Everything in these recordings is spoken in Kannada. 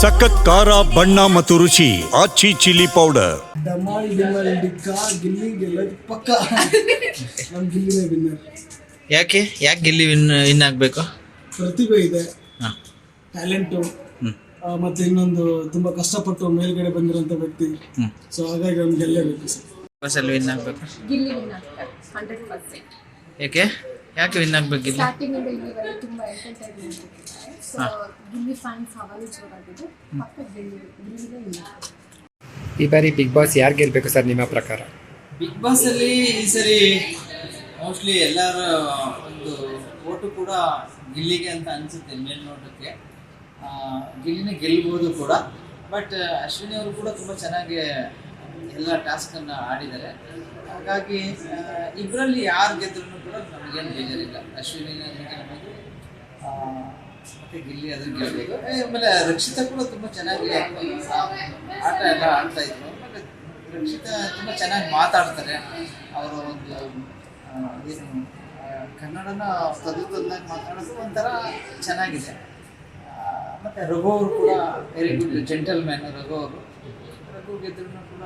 ಸಖತ್ ಖಾರ ಬಣ್ಣ ಮತ್ತು ರುಚಿ ಆಚಿ ಚಿಲ್ಲಿ ಪೌಡರ್. ಡಿಕ್ಕ ಗಿಲ್ಲಿ ಗೆಲ್ಲೋದು ಪಕ್ಕ. ನಮ್ ಗಿಲ್ಲಿನೇ ವಿನ್ನರ್ ಯಾಕೆ? ಯಾಕೆ ಗಿಲ್ಲಿ ವಿನ್ ವಿನ್ ಆಗಬೇಕು? ಪ್ರತಿಭೆ ಇದೆ. ಹಾಂ. ಟ್ಯಾಲೆಂಟು ಹ್ಮ್. ಮತ್ತೆ ಇನ್ನೊಂದು ತುಂಬಾ ಕಷ್ಟಪಟ್ಟು ಮೇಲ್ಗಡೆ ಬಂದಿರೋಂಥ ವ್ಯಕ್ತಿ. ಹ್ಮ್. ಸೊ ಹಾಗಾಗಿ ಅವ್ನು ಗೆಲ್ಲೇಬೇಕು. ಸರ್ ಬಸ್ಸಲ್ಲಿ ವಿನ್ ಆಗಬೇಕು. ಗಿಲ್ಲಿ ವಿನ್ ಆಗ್ತಾರೆ ಹಂಡ್ರೆಡ್ ಪರ್ಸೆಂಟ್ ಯಾಕೆ ಯಾಕೆ ವಿನ್ ಆಗಬೇಕಿಲ್ಲ? ಗಿಲ್ಲಿ ಸ್ಟಾರ್ಟಿಂಗ್ ಇಂದ ಇಲ್ಲಿವರೆಗೆ ತುಂಬಾ ಎಂಟರ್ಟೈನ್ಮೆಂಟ್ ಕೊಟ್ಟಿದ್ದಾರೆ ಸೊ ಗಿಲ್ಲಿ ಫ್ಯಾನ್ಸ್ ಅವಳು ಜೋರಾಗಿದೆ ಪಕ್ಕ ಗಿಲ್ಲಿ ಗಿಲ್ಲಿಗೆ ವಿನ್ ಈ ಬಾರಿ ಬಿಗ್ ಬಾಸ್ ಯಾರು ಗೆಲ್ಬೇಕು ಸರ್ ನಿಮ್ಮ ಪ್ರಕಾರ? ಬಿಗ್ ಬಾಸ್ ಅಲ್ಲಿ ಈ ಸರಿ ಮೋಸ್ಟ್ಲಿ ಎಲ್ಲರ ಒಂದು ಓಟು ಕೂಡ ಗಿಲ್ಲಿಗೆ ಅಂತ ಅನ್ಸುತ್ತೆ ಮೇಲ್ ನೋಟಕ್ಕೆ ಗಿಲ್ಲಿನೇ ಗೆಲ್ಬೋದು ಕೂಡ. ಬಟ್ ಅಶ್ವಿನಿ ಅವರು ಕೂಡ ತುಂಬ ಚೆನ್ನಾಗಿ ಎಲ್ಲ ಟಾಸ್ಕನ್ನು ಆಡಿದ್ದಾರೆ. ಹಾಗಾಗಿ ಇಬ್ಬರಲ್ಲಿ ಯಾರು ಗೆದ್ರೂ ಕೂಡ ನಮಗೇನು ಬೇಜಾರಿಲ್ಲ. ಅಶ್ವಿನಿ ಗೆಲ್ಬೋದು ಮತ್ತೆ ಗಿಲ್ಲಿ ಅದನ್ನು ಗೆಲ್ಬೋದು ಆಮೇಲೆ ರಕ್ಷಿತ ಕೂಡ ತುಂಬ ಚೆನ್ನಾಗಿ ಆಟ ಎಲ್ಲ ಆಡ್ತಾ ಇದ್ರು. ಆಮೇಲೆ ರಕ್ಷಿತ ತುಂಬ ಚೆನ್ನಾಗಿ ಮಾತಾಡ್ತಾರೆ. ಅವರ ಒಂದು ಏನು ಕನ್ನಡನ ತದ್ದಂದಾಗಿ ಮಾತಾಡೋದು ಒಂಥರ ಚೆನ್ನಾಗಿದೆ. ಮತ್ತು ರಘು ಅವರು ಕೂಡ ವೆರಿ ಗುಡ್ ಜೆಂಟಲ್ಮ್ಯಾನ್ ರಘು ಅವರು. ರಘು ಗೆದ್ರೂ ಕೂಡ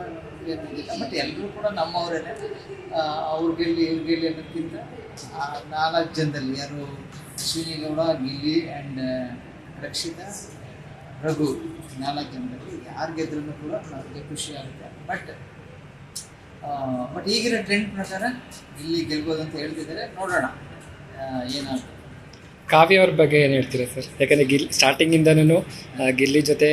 ಗೆದ್ದಿದ್ದಿಲ್ಲ. ಬಟ್ ಎಲ್ಲರೂ ಕೂಡ ನಮ್ಮವರೇನೆ. ಅವ್ರು ಗೆಲ್ಲಿ, ಇವ್ರು ಗೆಲ್ಲಿ ಅನ್ನೋದಕ್ಕಿಂತ ನಾಲ್ಕು ಜನದಲ್ಲಿ ಯಾರು ಶ್ರೀನಿಗೌಡ ಗೌಡ ಗಿಲ್ಲಿ ಆ್ಯಂಡ್ ರಕ್ಷಿತ, ರಘು ನಾಲ್ಕು ಜನದಲ್ಲಿ ಯಾರು ಗೆದ್ರೂ ಕೂಡ ನಮಗೆ ಖುಷಿ ಆಗುತ್ತೆ. ಬಟ್ ಬಟ್ ಈಗಿನ ಟ್ರೆಂಡ್ ಪ್ರಕಾರ ಇಲ್ಲಿ ಗೆಲ್ಬೋದು ಅಂತ ಹೇಳ್ತಿದ್ದಾರೆ. ನೋಡೋಣ ಏನಾಗುತ್ತೆ. ಕಾವ್ಯ ಅವ್ರ ಬಗ್ಗೆ ಏನು ಹೇಳ್ತೀರಾ ಸರ್? ಯಾಕಂದರೆ ಗಿಲ್ ಸ್ಟಾರ್ಟಿಂಗಿಂದನೂ ಗಿಲ್ಲಿ ಜೊತೆ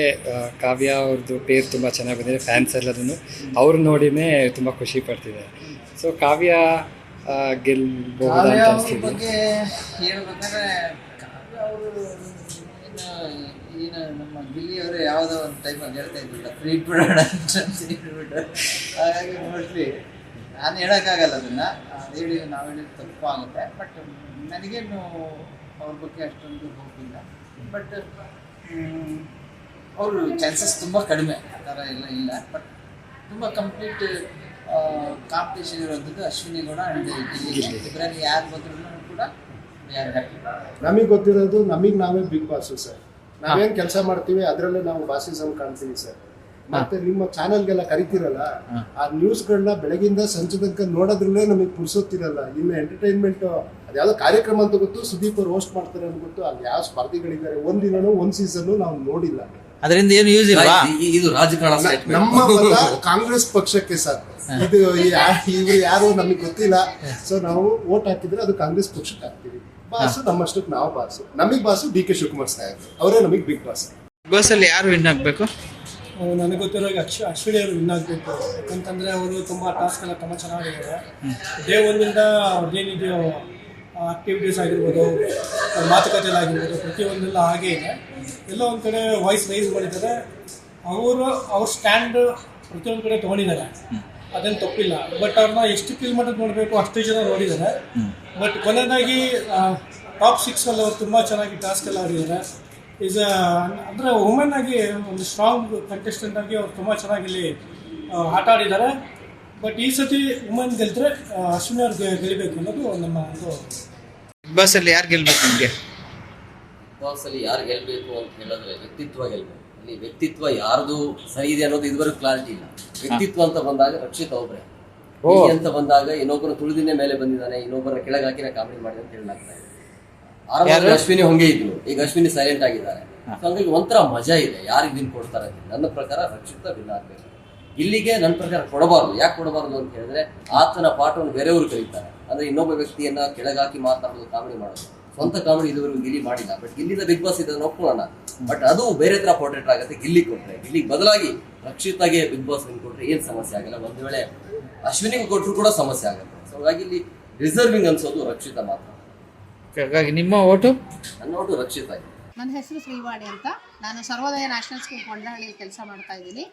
ಕಾವ್ಯ ಅವ್ರದ್ದು ಪೇರ್ ತುಂಬ ಚೆನ್ನಾಗಿ ಬಂದಿದೆ ಫ್ಯಾನ್ಸ್ ಎಲ್ಲದನ್ನು ಅವ್ರು ನೋಡಿನೇ ತುಂಬ ಖುಷಿ ಪಡ್ತಿದ್ದಾರೆ. ಸೊ ಕಾವ್ಯ ಗೆಲ್ಬಹುದು ಅಂತ ಅನಿಸ್ತಿದೆ. ಬಗ್ಗೆ ಹೇಳ್ಬೇಕಂದ್ರೆ ಕಾವ್ಯ ಅವರು ಏನು ನಮ್ಮ ಗಿಲ್ಲಿಯವರು ಯಾವುದೋ ಒಂದು ಟೈಮಲ್ಲಿ ಹೇಳ್ತಾ ಇದ್ದಿಲ್ಲ ಫ್ರೀ ಬಿಡೋಣ ಅಂತ ಹೇಳ್ಬಿಟ್ಟು. ಹಾಗಾಗಿ ಮೋಸ್ಟ್ಲಿ ನಾನು ಹೇಳೋಕ್ಕಾಗಲ್ಲ ಅದನ್ನು. ಹೇಳಿ ನಾವು ಹೇಳಿದ ತಪ್ಪು ಆಗುತ್ತೆ. ಬಟ್ ನನಗೇನು ಅವ್ರ ಬಗ್ಗೆ ಅಷ್ಟೊಂದು ಹೋಗಿಲ್ಲ. ಬಟ್ ಅವರು ಚಾನ್ಸಸ್ ತುಂಬ ಕಡಿಮೆ ಆ ಥರ ಎಲ್ಲ ಇಲ್ಲ. ಬಟ್ ತುಂಬ ಕಂಪ್ಲೀಟ್ ಕಾಂಪಿಟೇಷನ್ ಇರುವಂಥದ್ದು ಅಶ್ವಿನಿ ಗೌಡ ಅಂಡ್ ಇಬ್ಬರಲ್ಲಿ ಯಾರು ಬಂದ್ರೂ ಕೂಡ ನಮಗೆ ಗೊತ್ತಿರೋದು ನಮಗೆ ನಾವೇ ಬಿಗ್ ಬಾಸು ಸರ್. ನಾವೇನು ಕೆಲಸ ಮಾಡ್ತೀವಿ ಅದರಲ್ಲೇ ನಾವು ಬಾಸಿಸಮ್ ಕಾಣ್ತೀವಿ ಸರ್. ಮತ್ತೆ ನಿಮ್ಮ ಚಾನೆಲ್ಗೆಲ್ಲ ಕರಿತಿರಲ್ಲ ಆ ನ್ಯೂಸ್ಗಳನ್ನ ಬೆಳಗಿಂದ ಸಂಜೆ ತನಕ ನೋಡೋದ್ರಲ್ಲೇ ನಮಗೆ ಪುರ್ಸೋತಿರಲ್ಲ ಇನ್ನು ಎಂಟರ್ಟೈನ್ಮೆಂಟ್ ಅದ್ಯಾವುದೋ ಕಾರ್ಯಕ್ರಮ ಅಂತ ಗೊತ್ತು ಸುದೀಪ್ ಅವ್ರು ಹೋಸ್ಟ್ ಮಾಡ್ತಾರೆ ಅಂತ ಗೊತ್ತು ಅಲ್ಲಿ ಯಾವ ಸ್ಪರ್ಧಿಗಳಿದ್ದಾರೆ ಒಂದಿನನೂ ಒಂದ್ ಸೀಸನ್ ನಾವು ನೋಡಿಲ್ಲ. ಅದರಿಂದ ಏನು ಯೂಸ್ ಇಲ್ಲ ಇದು ರಾಜಕಾರಣ ನಮ್ಮ ಮತ ಕಾಂಗ್ರೆಸ್ ಪಕ್ಷಕ್ಕೆ ಸರ್. ಇದು ಇವರು ಯಾರು ನಮಗೆ ಗೊತ್ತಿಲ್ಲ. ಸೊ ನಾವು ವೋಟ್ ಹಾಕಿದ್ರೆ ಅದು ಕಾಂಗ್ರೆಸ್ ಪಕ್ಷಕ್ಕೆ ಹಾಕ್ತೀವಿ. ಬಾಸು ನಮ್ಮಷ್ಟಕ್ಕೆ ನಾವು ಬಾಸು. ನಮಗೆ ಬಾಸು ಡಿ ಕೆ ಶಿವಕುಮಾರ್ ಸಾಹೇಬ್ ಅವರೇ ನಮಗೆ ಬಿಗ್ ಬಾಸ್. ಬಸ್ಸಲ್ಲಿ ಯಾರು ವಿನ್ ಆಗಬೇಕು? ನನಗೆ ಗೊತ್ತಿರೋ ಅಕ್ಷ ಅಶ್ವಿನಿ ಅವರು ವಿನ್ ಆಗಬೇಕು. ಯಾಕಂತಂದ್ರೆ ಅವರು ತುಂಬಾ ಟಾಸ್ಕ್ ಎಲ್ಲ ತುಂಬಾ ಚೆನ್ನಾಗಿದ್ದಾರೆ. ಡೇ ಒಂದಿಂದ ಅವ್ರದ್ದೇನಿದೆಯೋ ಆಕ್ಟಿವಿಟೀಸ್ ಆಗಿರ್ಬೋದು ಮಾತುಕತೆ ಮಾತುಕತೆಗಳಾಗಿರ್ಬೋದು ಪ್ರತಿಯೊಂದೆಲ್ಲ ಹಾಗೇ ಇದೆ. ಎಲ್ಲ ಒಂದು ಕಡೆ ವಾಯ್ಸ್ ರೈಸ್ ಮಾಡಿದ್ದಾರೆ. ಅವರು ಅವ್ರ ಸ್ಟ್ಯಾಂಡ್ ಪ್ರತಿಯೊಂದು ಕಡೆ ತೊಗೊಂಡಿದ್ದಾರೆ. ಅದೇನು ತಪ್ಪಿಲ್ಲ. ಬಟ್ ಅವ್ರನ್ನ ಎಷ್ಟು ಕಿಲೋಮೀಟರ್ ನೋಡಬೇಕು ಅಷ್ಟು ಜನ ನೋಡಿದ್ದಾರೆ. ಬಟ್ ಕೊನೆಯದಾಗಿ ಟಾಪ್ ಸಿಕ್ಸಲ್ಲಿ ಅವ್ರು ತುಂಬ ಚೆನ್ನಾಗಿ ಟಾಸ್ಕ್ ಎಲ್ಲ ಆಡಿದ್ದಾರೆ. ಈಸ್ ಅಂದರೆ ವುಮೆನ್ ಆಗಿ ಒಂದು ಸ್ಟ್ರಾಂಗ್ ಕಂಟೆಸ್ಟೆಂಟ್ ಆಗಿ ಅವ್ರು ತುಂಬ ಚೆನ್ನಾಗಿ ಇಲ್ಲಿ ಆಟ ಆಡಿದ್ದಾರೆ. ಬಟ್ ಈ ಸತಿ ವುಮೆನ್ ಗೆಲ್ತರೆ ಅಶ್ವಿನಿ ಅವ್ರಿಗೆ ಗೆಲ್ಲಬೇಕು ಅನ್ನೋದು ನಮ್ಮ ಒಂದು ಬಸ್ಸಲ್ಲಿ ಯಾರು ಗೆಲ್ಬೇಕು ನಿಮಗೆ? ಬಾಕ್ಸ್ ಅಲ್ಲಿ ಯಾರು ಗೆಲ್ಬೇಕು ಅಂತ ಹೇಳಿದ್ರೆ ವ್ಯಕ್ತಿತ್ವ ಗೆಲ್ಬೇಕು. ಅಲ್ಲಿ ವ್ಯಕ್ತಿತ್ವ ಯಾರ್ದು ಸರಿ ಇದೆ ಅನ್ನೋದು ಇದುವರೆಗೂ ಕ್ಲಾರಿಟಿ ಇಲ್ಲ. ವ್ಯಕ್ತಿತ್ವ ಅಂತ ಬಂದಾಗ ರಕ್ಷಿತ್ ಒಬ್ರೆ. ಹೀಗೆ ಅಂತ ಬಂದಾಗ ಇನ್ನೊಬ್ಬರು ತುಳಿದಿನ ಮೇಲೆ ಬಂದಿದ್ದಾನೆ ಇನ್ನೊಬ್ಬರ ಕೆಳಗೆ ಹಾಕಿನ ಕಾಮಿಡಿ ಮಾಡಿದೆ ಅಂತ ಹೇಳಲಾಗ್ತಾ ಇದೆ. ಆರಂಭದಲ್ಲಿ ಅಶ್ವಿನಿ ಹೊಂಗೆ ಇದ್ರು ಈಗ ಅಶ್ವಿನಿ ಸೈಲೆಂಟ್ ಆಗಿದ್ದಾರೆ. ಹಂಗಾಗಿ ಒಂಥರ ಮಜಾ ಇದೆ. ಯಾರಿಗೆ ದಿನ ಕೊಡ್ತಾರೆ ಅಂತ. ನನ್ನ ಪ್ರಕಾರ ರಕ್ಷಿತ ವಿನ್ ಆಗ್ಬೇಕು. ಇಲ್ಲಿಗೆ ನನ್ನ ಪ್ರಕಾರ ಕೊಡಬಾರ್ದು. ಯಾಕೆ ಕೊಡಬಾರ್ದು ಅಂತ ಹೇಳಿದ್ರೆ ಆತನ ಪಾಠವನ್ನು ಬೇರೆಯವರು ಕಲಿತಾರೆ. ಅಂದ್ರೆ ಇನ್ನೊಬ್ಬ ವ್ಯಕ್ತಿಯನ್ನ ಕೆಳಗಾಕಿ ಮಾತಾಡೋದು ಕಾಮಿಡಿ ಮಾಡೋದು. ಸ್ವಂತ ಕಾಮಿಡಿ ಇದುವರೆಗೂ ಗಿಲ್ಲಿ ಮಾಡಿಲ್ಲ. ಬಟ್ ಇಲ್ಲಿಂದ ಬಿಗ್ ಬಾಸ್ ಇದನ್ನು ಒಪ್ಕೊಳ್ಳೋಣ. ಬಟ್ ಅದು ಬೇರೆ ತರ ಪೋರ್ಟ್ರೇಟ್ ಆಗುತ್ತೆ. ಗಿಲ್ಲಿ ಕೊಟ್ರೆ. ಗಿಲ್ಲಿಗೆ ಬದಲಾಗಿ ರಕ್ಷಿತಾಗೆ ಬಿಗ್ ಬಾಸ್ ವಿನ್ ಕೊಟ್ರೆ ಏನ್ ಸಮಸ್ಯೆ ಆಗಲ್ಲ. ಒಂದು ವೇಳೆ ಅಶ್ವಿನಿಗೆ ಕೊಟ್ಟರು ಕೂಡ ಸಮಸ್ಯೆ ಆಗುತ್ತೆ. ಸೊ ಹಾಗಾಗಿ ಇಲ್ಲಿ ರಿಸರ್ವಿಂಗ್ ಅನ್ಸೋದು ರಕ್ಷಿತ ಮಾತ್ರ. ಹಾಗಾಗಿ ನಿಮ್ಮ ಓಟು? ನನ್ನ ಓಟು ರಕ್ಷಿತ. ನನ್ನ ಹೆಸರು ಶ್ರೀವಾಣಿ ಅಂತ. ನಾನು ಸರ್ವೋದಯ ನ್ಯಾಷನಲ್ ಸ್ಕೂಲ್ ಕೊಂಡಹಳ್ಳಿಯಲ್ಲಿ ಕೆಲಸ ಮಾಡ್ತಾ ಇದ್ದೀನಿ.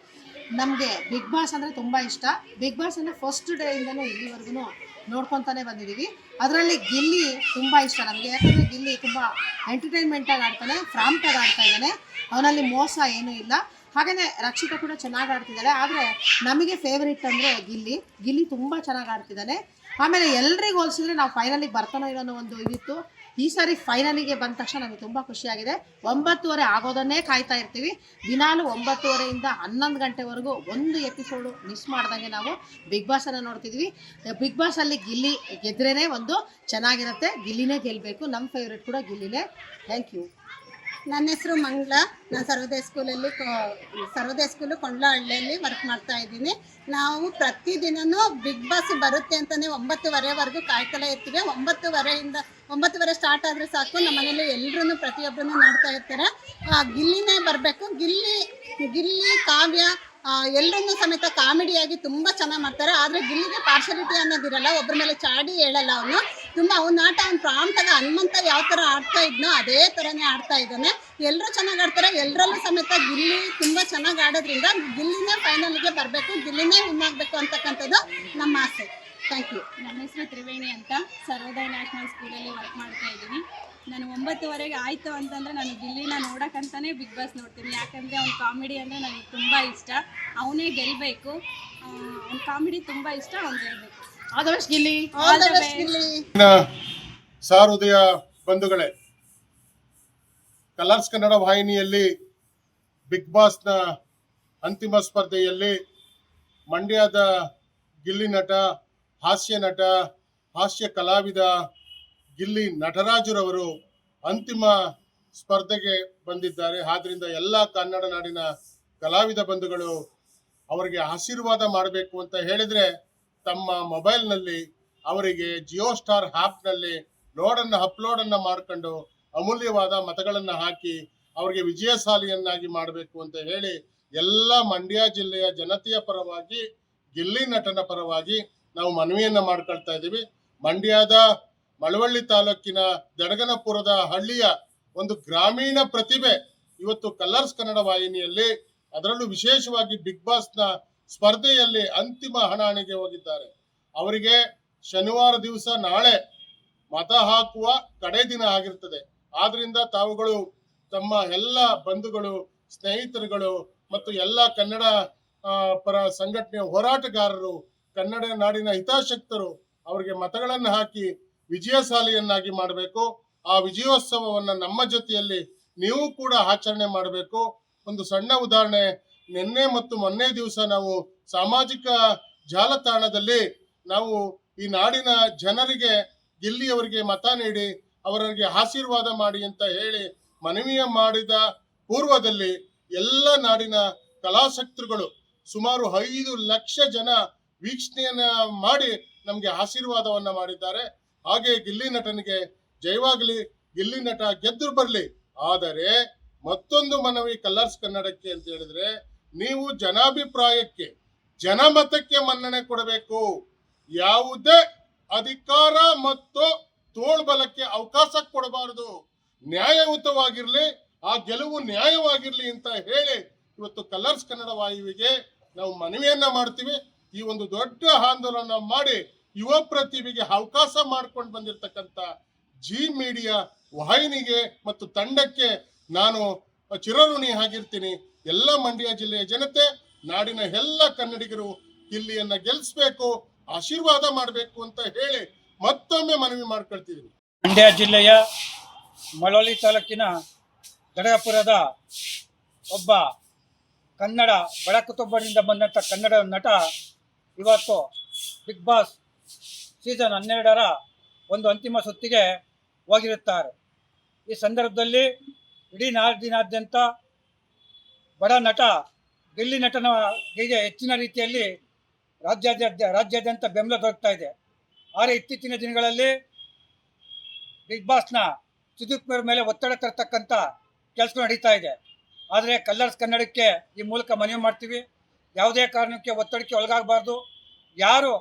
ನಮಗೆ ಬಿಗ್ ಬಾಸ್ ಅಂದರೆ ತುಂಬ ಇಷ್ಟ. ಬಿಗ್ ಬಾಸ್ ಅಂದರೆ ಫಸ್ಟ್ ಡೇ ಡೇಯಿಂದನೂ ಇಲ್ಲಿವರೆಗೂ ನೋಡ್ಕೊತಾನೆ ಬಂದಿದ್ದೀವಿ ಅದರಲ್ಲಿ ಗಿಲ್ಲಿ ತುಂಬ ಇಷ್ಟ ನಮಗೆ. ಯಾಕಂದರೆ ಗಿಲ್ಲಿ ತುಂಬ ಎಂಟರ್ಟೈನ್ಮೆಂಟಾಗಿ ಆಡ್ತಾನೆ ಫ್ರಾಂಟಾಗಿ ಆಡ್ತಾ ಇದ್ದಾನೆ. ಅವನಲ್ಲಿ ಮೋಸ ಏನೂ ಇಲ್ಲ. ಹಾಗೆಯೇ ರಕ್ಷಿತಾ ಕೂಡ ಚೆನ್ನಾಗಿ ಆಡ್ತಿದ್ದಾಳೆ. ಆದರೆ ನಮಗೆ ಫೇವರಿಟ್ ಅಂದರೆ ಗಿಲ್ಲಿ. ಗಿಲ್ಲಿ ತುಂಬ ಚೆನ್ನಾಗಿ ಆಡ್ತಿದ್ದಾನೆ. ಆಮೇಲೆ ಎಲ್ರಿಗೂ ಹೋಲಿಸಿದ್ರೆ ನಾವು ಫೈನಲಿಗೆ ಬರ್ತಾನೋ ಇರೋ ಒಂದು ಇದಿತ್ತು. ಈ ಸಾರಿ ಫೈನಲಿಗೆ ಬಂದ ತಕ್ಷಣ ನಮಗೆ ತುಂಬ ಖುಷಿಯಾಗಿದೆ. ಒಂಬತ್ತುವರೆ ಆಗೋದನ್ನೇ ಕಾಯ್ತಾ ಇರ್ತೀವಿ. ದಿನಾಲು ಒಂಬತ್ತುವರೆಯಿಂದ ಹನ್ನೊಂದು ಗಂಟೆವರೆಗೂ ಒಂದು ಎಪಿಸೋಡು ಮಿಸ್ ಮಾಡ್ದಂಗೆ ನಾವು ಬಿಗ್ ಬಾಸನ್ನು ನೋಡ್ತಿದ್ವಿ. ಬಿಗ್ ಬಾಸಲ್ಲಿ ಗಿಲ್ಲಿ ಗೆದ್ರೇ ಒಂದು ಚೆನ್ನಾಗಿರುತ್ತೆ. ಗಿಲ್ಲಿನೇ ಗೆಲ್ಲಬೇಕು ನಮ್ಮ ಫೇವ್ರೇಟ್ ಕೂಡ ಗಿಲ್ಲಿನೇ. ಥ್ಯಾಂಕ್ ಯು ನನ್ನ ಹೆಸರು ಮಂಗಳ ನಾನು ಸರ್ವೋದಯ ಸ್ಕೂಲಲ್ಲಿ ಸರ್ವೋದಯ ಸ್ಕೂಲು ಕೊಂಡ್ಲಹಳ್ಳಿಯಲ್ಲಿ ವರ್ಕ್ ಮಾಡ್ತಾ ಇದ್ದೀನಿ. ನಾವು ಪ್ರತಿದಿನೂ ಬಿಗ್ ಬಾಸ್ ಬರುತ್ತೆ ಅಂತಲೇ ಒಂಬತ್ತುವರೆವರೆಗೂ ಕಾಯ್ತಲೇ ಇರ್ತೀವಿ. ಒಂಬತ್ತುವರೆಯಿಂದ, ಒಂಬತ್ತುವರೆ ಸ್ಟಾರ್ಟ್ ಆದರೆ ಸಾಕು. ನಮ್ಮ ಮನೇಲಿ ಎಲ್ಲರೂ ಪ್ರತಿಯೊಬ್ಬರೂ ನೋಡ್ತಾ ಇರ್ತಾರೆ. ಗಿಲ್ಲಿನೇ ಬರಬೇಕು. ಗಿಲ್ಲಿ ಗಿಲ್ಲಿ ಕಾವ್ಯ ಎಲ್ಲರನ್ನೂ ಸಮೇತ ಕಾಮಿಡಿಯಾಗಿ ತುಂಬ ಚೆನ್ನಾಗಿ ಮಾಡ್ತಾರೆ. ಆದರೆ ಗಿಲ್ಲಿಗೆ ಪಾರ್ಶಾಲಿಟಿ ಅನ್ನೋದಿರಲ್ಲ. ಒಬ್ಬರ ಮೇಲೆ ಚಾಡಿ ಹೇಳಲ್ಲ ಅವನು. ತುಂಬ ಅವ್ನ ಆಟ ಅವ್ನ ಪ್ರಾಂತಾಗ ಹನುಮಂತ ಯಾವ ತರ ಆಡ್ತಾ ಇದ್ನೋ ಅದೇ ತರನೇ ಆಡ್ತಾ ಇದ್ದಾನೆ. ಎಲ್ಲರೂ ಚೆನ್ನಾಗಿ ಆಡ್ತಾರೆ. ಎಲ್ಲರಲ್ಲೂ ಸಮೇತ ಗಿಲ್ಲಿ ತುಂಬಾ ಚೆನ್ನಾಗಿ ಆಡೋದ್ರಿಂದ ಗಿಲ್ಲಿನೇ ಫೈನಲ್ಗೆ ಬರಬೇಕು, ಗಿಲ್ಲಿನೇ ವಿನ್ ಆಗಬೇಕು ಅಂತಕ್ಕಂಥದ್ದು ನಮ್ಮ ಆಸೆ. ಥ್ಯಾಂಕ್ ಯು ನನ್ನ ಹೆಸರು ತ್ರಿವೇಣಿ ಅಂತ. ಸರ್ವೋದಯ ನ್ಯಾಷನಲ್ ಸ್ಕೂಲಲ್ಲಿ ವರ್ಕ್ ಮಾಡ್ತಾ ಇದ್ದೀನಿ. ನಾನು ಒಂಬತ್ತುವರೆಗೆ ಆಯಿತು ಅಂತಂದರೆ ನಾನು ಗಿಲ್ಲಿನ ನೋಡೋಕ್ಕಂತಲೇ ಬಿಗ್ ಬಾಸ್ ನೋಡ್ತೀನಿ. ಯಾಕಂದರೆ ಅವ್ನ ಕಾಮಿಡಿ ಅಂದರೆ ನನಗೆ ತುಂಬ ಇಷ್ಟ. ಅವನೇ ಗೆಲ್ಲಬೇಕು ಅವ್ನ ಕಾಮಿಡಿ ತುಂಬ ಇಷ್ಟ, ಅವ್ನು ಗೆಲ್ಲಬೇಕು all the best Gilli all the best Gilli ಸಾರುದಯ ಬಂಧುಗಳೇ ಕಲರ್ಸ್ ಕನ್ನಡ ವಾಹಿನಿಯಲ್ಲಿ ಬಿಗ್ ಬಾಸ್ನ ಅಂತಿಮ ಸ್ಪರ್ಧೆಯಲ್ಲಿ ಮಂಡ್ಯದ ಗಿಲ್ಲಿ ನಟ ಹಾಸ್ಯ ನಟ ಹಾಸ್ಯ ಕಲಾವಿದ ಗಿಲ್ಲಿ ನಟರಾಜುರವರು ಅಂತಿಮ ಸ್ಪರ್ಧೆಗೆ ಬಂದಿದ್ದಾರೆ. ಆದ್ರಿಂದ ಎಲ್ಲ ಕನ್ನಡ ನಾಡಿನ ಕಲಾವಿದ ಬಂಧುಗಳು ಅವರಿಗೆ ಆಶೀರ್ವಾದ ಮಾಡಬೇಕು ಅಂತ ಹೇಳಿದ್ರೆ ತಮ್ಮ ಮೊಬೈಲ್ನಲ್ಲಿ ಅವರಿಗೆ ಜಿಯೋ ಸ್ಟಾರ್ ಆ್ಯಪ್ನಲ್ಲಿ ಲೋಡನ್ನು ಅಪ್ಲೋಡನ್ನು ಮಾಡ್ಕೊಂಡು ಅಮೂಲ್ಯವಾದ ಮತಗಳನ್ನು ಹಾಕಿ ಅವರಿಗೆ ವಿಜಯಶಾಲಿಯನ್ನಾಗಿ ಮಾಡಬೇಕು ಅಂತ ಹೇಳಿ ಎಲ್ಲ ಮಂಡ್ಯ ಜಿಲ್ಲೆಯ ಜನತೆಯ ಪರವಾಗಿ, ಗಿಲ್ಲಿ ನಟನ ಪರವಾಗಿ ನಾವು ಮನವಿಯನ್ನು ಮಾಡ್ಕೊಳ್ತಾ ಇದ್ದೀವಿ. ಮಂಡ್ಯದ ಮಳವಳ್ಳಿ ತಾಲೂಕಿನ ದಡಗನಪುರದ ಹಳ್ಳಿಯ ಒಂದು ಗ್ರಾಮೀಣ ಪ್ರತಿಭೆ, ಇವತ್ತು ಕಲರ್ಸ್ ಕನ್ನಡ ವಾಹಿನಿಯಲ್ಲಿ ಅದರಲ್ಲೂ ವಿಶೇಷವಾಗಿ ಬಿಗ್ ಬಾಸ್ನ ಸ್ಪರ್ಧೆಯಲ್ಲಿ ಅಂತಿಮ ಹಣಾಣಿಗೆ ಹೋಗಿದ್ದಾರೆ. ಅವರಿಗೆ ಶನಿವಾರ ದಿವಸ ನಾಳೆ ಮತ ಹಾಕುವ ಕಡೆ ದಿನ ಆಗಿರ್ತದೆ. ಆದ್ರಿಂದ ತಾವುಗಳು ತಮ್ಮ ಎಲ್ಲ ಬಂಧುಗಳು, ಸ್ನೇಹಿತರುಗಳು ಮತ್ತು ಎಲ್ಲ ಕನ್ನಡ ಪರ ಸಂಘಟನೆಯ ಹೋರಾಟಗಾರರು, ಕನ್ನಡ ನಾಡಿನ ಹಿತಾಸಕ್ತರು ಅವರಿಗೆ ಮತಗಳನ್ನು ಹಾಕಿ ವಿಜಯಶಾಲಿಯನ್ನಾಗಿ ಮಾಡಬೇಕು. ಆ ವಿಜಯೋತ್ಸವವನ್ನ ನಮ್ಮ ಜೊತೆಯಲ್ಲಿ ನೀವು ಕೂಡ ಆಚರಣೆ ಮಾಡಬೇಕು. ಒಂದು ಸಣ್ಣ ಉದಾಹರಣೆ ನಿನ್ನೆ ಮತ್ತು ಮೊನ್ನೆ ದಿವಸ ನಾವು ಸಾಮಾಜಿಕ ಜಾಲತಾಣದಲ್ಲಿ ನಾವು ಈ ನಾಡಿನ ಜನರಿಗೆ ಗಿಲ್ಲಿಯವರಿಗೆ ಮತ ನೀಡಿ, ಅವರಿಗೆ ಆಶೀರ್ವಾದ ಮಾಡಿ ಅಂತ ಹೇಳಿ ಮನವಿಯ ಮಾಡಿದ ಪೂರ್ವದಲ್ಲಿ ಎಲ್ಲ ನಾಡಿನ ಕಲಾಸಕ್ತರುಗಳು ಸುಮಾರು ಐದು ಲಕ್ಷ ಜನ ವೀಕ್ಷಣೆಯನ್ನ ಮಾಡಿ ನಮಗೆ ಆಶೀರ್ವಾದವನ್ನ ಮಾಡಿದ್ದಾರೆ. ಹಾಗೆ ಗಿಲ್ಲಿ ನಟನಿಗೆ ಜಯವಾಗಲಿ, ಗಿಲ್ಲಿ ನಟ ಗೆದ್ದು ಬರಲಿ. ಆದರೆ ಮತ್ತೊಂದು ಮನವಿ ಕಲರ್ಸ್ ಕನ್ನಡಕ್ಕೆ ಅಂತ ಹೇಳಿದ್ರೆ ನೀವು ಜನಾಭಿಪ್ರಾಯಕ್ಕೆ, ಜನಮತಕ್ಕೆ ಮನ್ನಣೆ ಕೊಡಬೇಕು. ಯಾವುದೇ ಅಧಿಕಾರ ಮತ್ತು ತೋಳ್ಬಲಕ್ಕೆ ಅವಕಾಶ ಕೊಡಬಾರದು. ನ್ಯಾಯಯುತವಾಗಿರ್ಲಿ, ಆ ಗೆಲುವು ನ್ಯಾಯವಾಗಿರ್ಲಿ ಅಂತ ಹೇಳಿ ಇವತ್ತು ಕಲರ್ಸ್ ಕನ್ನಡ ವಾಯುವಿಗೆ ನಾವು ಮನವಿಯನ್ನ ಮಾಡ್ತೀವಿ. ಈ ಒಂದು ದೊಡ್ಡ ಆಂದೋಲನ ಮಾಡಿ ಯುವ ಪ್ರತಿಭೆಗೆ ಅವಕಾಶ ಮಾಡ್ಕೊಂಡು ಬಂದಿರತಕ್ಕಂತ ಜಿ ಮೀಡಿಯಾ ವಾಹಿನಿಗೆ ಮತ್ತು ತಂಡಕ್ಕೆ ನಾನು ಚಿರಋಣಿ ಆಗಿರ್ತೀನಿ. ಎಲ್ಲ ಮಂಡ್ಯ ಜಿಲ್ಲೆಯ ಜನತೆ, ನಾಡಿನ ಎಲ್ಲ ಕನ್ನಡಿಗರು ಇಲ್ಲಿಯನ್ನ ಗೆಲ್ಲಿಸಬೇಕು ಆಶೀರ್ವಾದ ಮಾಡಬೇಕು ಅಂತ ಹೇಳಿ ಮತ್ತೊಮ್ಮೆ ಮನವಿ ಮಾಡ್ಕೊಳ್ತಿದ್ದೀನಿ ಮಂಡ್ಯ ಜಿಲ್ಲೆಯ ಮಳವಳ್ಳಿ ತಾಲೂಕಿನ ಗಡಗಪುರದ ಒಬ್ಬ ಕನ್ನಡ ಬಡಕುತೊಬ್ಬರಿಂದ ಬಂದಂಥ ಕನ್ನಡ ನಟ ಇವತ್ತು ಬಿಗ್ ಬಾಸ್ ಸೀಸನ್ ಹನ್ನೆರಡರ ಒಂದು ಅಂತಿಮ ಸುತ್ತಿಗೆ ಹೋಗಿರುತ್ತಾರೆ. ಈ ಸಂದರ್ಭದಲ್ಲಿ ಇಡೀ ನಾಡಿನಾದ್ಯಂತ ಬಡ ನಟ, ಗೆಲ್ಲಿ ನಟನ ಹೀಗೆ ಹೆಚ್ಚಿನ ರೀತಿಯಲ್ಲಿ ರಾಜ್ಯಾದ್ಯಂತ ರಾಜ್ಯಾದ್ಯಂತ ಬೆಂಬಲ ದೊರಕ್ತಾ ಇದೆ. ಆದರೆ ಇತ್ತೀಚಿನ ದಿನಗಳಲ್ಲಿ ಬಿಗ್ ಬಾಸ್ನ ಸುದೀಪ್ ಮೇಲೆ ಒತ್ತಡ ತರತಕ್ಕಂಥ ಕೆಲಸ ನಡೀತಾ ಇದೆ. ಆದರೆ ಕಲ್ಲರ್ಸ್ ಕನ್ನಡಕ್ಕೆ ಈ ಮೂಲಕ ಮನವಿ ಮಾಡ್ತೀವಿ. ಯಾವುದೇ ಕಾರಣಕ್ಕೆ ಒತ್ತಡಕ್ಕೆ ಒಳಗಾಗಬಾರ್ದು. ಯಾರು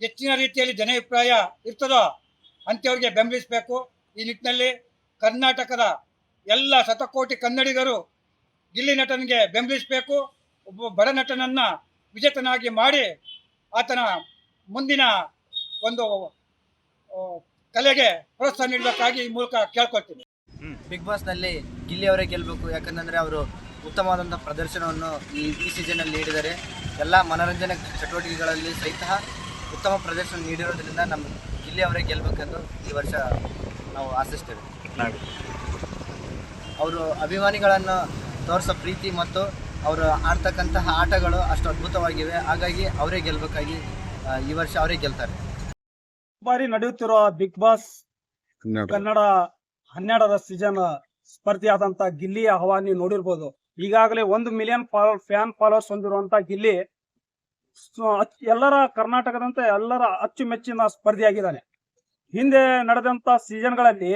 ಹೆಚ್ಚಿನ ರೀತಿಯಲ್ಲಿ ಜನಾಭಿಪ್ರಾಯ ಇರ್ತದೋ ಅಂಥವ್ರಿಗೆ ಬೆಂಬಲಿಸಬೇಕು. ಈ ನಿಟ್ಟಿನಲ್ಲಿ ಕರ್ನಾಟಕದ ಎಲ್ಲ ಶತಕೋಟಿ ಕನ್ನಡಿಗರು ಗಿಲ್ಲಿ ನಟನಿಗೆ ಬೆಂಬಲಿಸಬೇಕು. ಒಬ್ಬ ಬಡ ನಟನನ್ನು ವಿಜೇತನಾಗಿ ಮಾಡಿ ಆತನ ಮುಂದಿನ ಒಂದು ಕಲೆಗೆ ಪ್ರೋತ್ಸಾಹ ನೀಡಬೇಕಾಗಿ ಈ ಮೂಲಕ ಕೇಳ್ಕೊಳ್ತೀನಿ. ಬಿಗ್ ಬಾಸ್ನಲ್ಲಿ ಗಿಲ್ಲಿ ಅವರೇ ಗೆಲ್ಲಬೇಕು ಯಾಕಂತಂದರೆ ಅವರು ಉತ್ತಮವಾದಂಥ ಪ್ರದರ್ಶನವನ್ನು ಈ ಈ ಸೀಸನಲ್ಲಿ ನೀಡಿದ್ದಾರೆ. ಎಲ್ಲ ಮನೋರಂಜನೆ ಚಟುವಟಿಕೆಗಳಲ್ಲಿ ಸಹಿತ ಉತ್ತಮ ಪ್ರದರ್ಶನ ನೀಡಿರೋದ್ರಿಂದ ನಮ್ಮ ಗಿಲ್ಲಿ ಅವರೇ ಗೆಲ್ಲಬೇಕೆಂದು ಈ ವರ್ಷ ನಾವು ಆಶಿಸ್ತೇವೆ. ಅವರು ಅಭಿಮಾನಿಗಳನ್ನು ತೋರಿಸೋ ಪ್ರೀತಿ ಮತ್ತು ಅವರು ಆಡ್ತಕ್ಕಂತಹ ಆಟಗಳು ಅಷ್ಟು ಅದ್ಭುತವಾಗಿವೆ. ಹಾಗಾಗಿ ಅವರೇ ಗೆಲ್ಬೇಕಾಗಿ ಈ ವರ್ಷ ಅವರೇ ಗೆಲ್ತಾರೆ. ಬಾರಿ ನಡೆಯುತ್ತಿರುವ ಬಿಗ್ ಬಾಸ್ ಕನ್ನಡ. ಹನ್ನೆರಡರ ಸೀಸನ್ ಸ್ಪರ್ಧಿಯಾದಂತ ಗಿಲ್ಲಿಯ ಹವಾ ನೀವು ನೋಡಿರ್ಬೋದು. ಈಗಾಗಲೇ ಒಂದು ಮಿಲಿಯನ್ ಫ್ಯಾನ್ ಫಾಲೋವರ್ಸ್ ಹೊಂದಿರುವಂತ ಗಿಲ್ಲಿ ಎಲ್ಲರ ಕರ್ನಾಟಕದಂತೆ ಎಲ್ಲರ ಅಚ್ಚುಮೆಚ್ಚಿನ ಸ್ಪರ್ಧಿಯಾಗಿದ್ದಾನೆ. ಹಿಂದೆ ನಡೆದಂತ ಸೀಸನ್ಗಳಲ್ಲಿ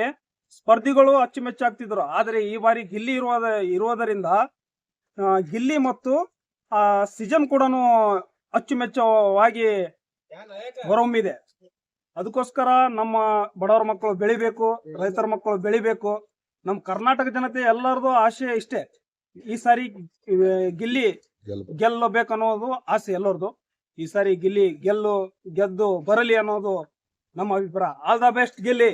ಸ್ಪರ್ಧಿಗಳು ಅಚ್ಚುಮೆಚ್ಚಾಗ್ತಿದ್ರು. ಆದರೆ ಈ ಬಾರಿ ಗಿಲ್ಲಿ ಇರುವ ಇರುವುದರಿಂದ ಗಿಲ್ಲಿ ಮತ್ತು, ಆ ಸೀಸನ್ ಕೂಡ ಅಚ್ಚುಮೆಚ್ಚವಾಗಿ ಹೊರಹೊಮ್ಮಿದೆ. ಅದಕ್ಕೋಸ್ಕರ ನಮ್ಮ ಬಡವರ ಮಕ್ಕಳು ಬೆಳಿಬೇಕು, ರೈತರ ಮಕ್ಕಳು ಬೆಳಿಬೇಕು. ನಮ್ಮ ಕರ್ನಾಟಕ ಜನತೆ ಎಲ್ಲರದು ಆಶೆ ಇಷ್ಟೇ. ಈ ಸಾರಿ ಗಿಲ್ಲಿ ಗೆಲ್ಲಬೇಕು ಅನ್ನೋದು ಆಸೆ ಎಲ್ಲರದು. ಈ ಸಾರಿ ಗಿಲ್ಲಿ ಗೆಲ್ಲು, ಗೆದ್ದು ಬರಲಿ ಅನ್ನೋದು ನಮ್ಮ ಅಭಿಪ್ರಾಯ. All the best Gilli!